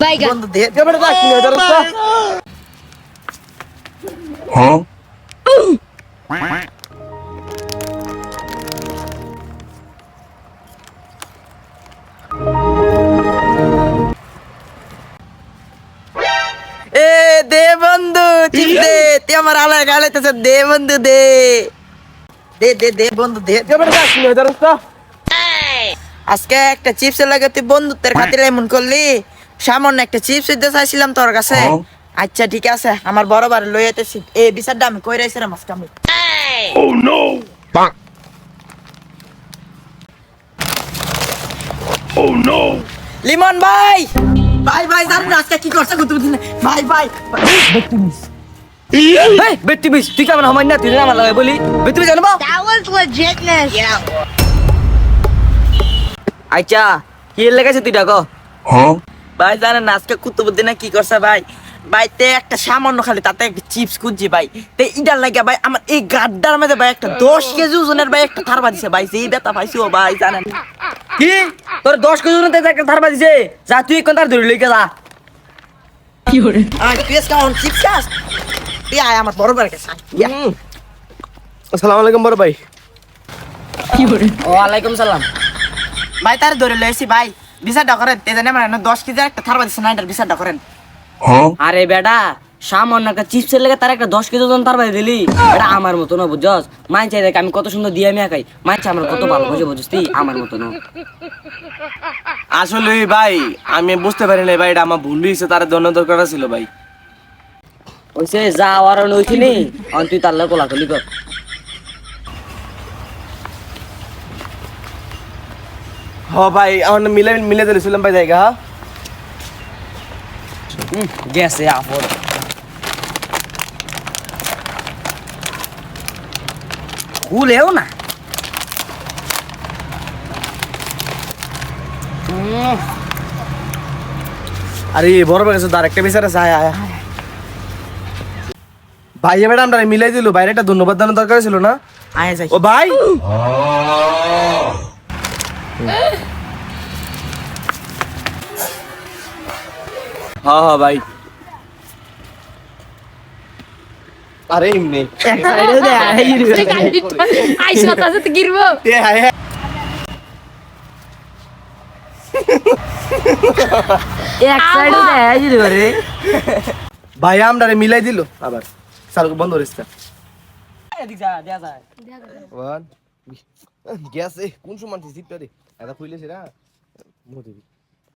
বাইগা বন্ধু দে দে রাখ নিয়ে ধরছ এ দে বন্ধু চিপ দে। তুই আমার আলায় গালাইতেছে দে বন্ধু দে। দে দে দে বন্ধু দে। দে রাখ নিয়ে ধরছ আজকে একটা চিপস লাগে তুই বন্ধুত্বের খাতিরে এমন করলি। সামান্য একটা চিপস দিতে চাইছিলাম তোর কাছে। আচ্ছা ঠিক আছে আমার বড় বার লই আইতেছি। এই বিচারটা আমি কই রাইছিলাম আজকে আমি। লিমন ভাই! ভাই ভাই জানেন না আজকে কি করছে কুতুব দিন ভাই ভাই এই বেটি বিশ তুই কেমন আমার না? তুই না আমার লাগে বলি। বেটি বিশ জানব That was legitness. আচ্ছা কি লেগেছে তুই ডাকো ভাই জানেন না আজকে কুতুবুদ্দিনে কি করছে ভাই? ভাই তে একটা সামান্য খালি তাতে একটা চিপস খুঁজছি ভাই। তে ইডার লাগে ভাই আমার এই গাড্ডার মধ্যে ভাই একটা দশ কেজি ওজনের ভাই একটা থারবা দিছে ভাই সেই ব্যথা পাইছি ও ভাই জানেন। না। কি? তোর দশ কেজি ওজনের একটা ধারবা দিছে? যা তুই কোন তার ধরে লইকে যা। কি হরে? আয় তুই আজকে অন চিপস খাস? তুই আয় আমার বড় আয়। আসসালামু আলাইকুম বড় ভাই। কি হরে? ওয়ালাইকুম সালাম। ভাই তারে ধরে লইছি ভাই। বিচারটা করেন তে জানে আমার দশ কেজি একটা থারবা দিছে না এটার বিচারটা করেন। আরে বেটা সামান্য একটা চিপসের লেগে তার একটা দশ কেজি ওজন তার বাইরে দিলি। এটা আমার মতো না বুঝছস? মাই চাই দেখ আমি কত সুন্দর দিয়ে আমি খাই মাই চাই আমার কত ভালো বুঝে বুঝছিস তুই? আমার মতো না। আসলে ভাই আমি বুঝতে পারি না ভাই এটা আমার ভুল হয়েছে তার দন্য দরকার ছিল ভাই। ওইসে যা আর নইছিনি অন তুই তার লাগে কোলাকুলি কর। হ ভাই আমার মিলে মিলে দিয়েছিলাম ভাই জায়গা হ্যাঁ হুম, গেছে আপদ খুলেও না আরে বড় ভাই কাছে তার একটা বিচার আছে আয় আয় আয়। ভাই এবার আমরা মিলাই দিল বাইরে একটা ধন্যবাদ জানার দরকার ছিল না আয় যাই ও ভাই হ্যাঁ হ্যাঁ ভাই। আরে এমনি। ভাই আমরা মিলাই দিল। আবার চালু বন্ধ করিস এদিক যা দেয়া যায়। গ্যাস এ কোন সময় জিপটা রে এটা খুইলে না মোদি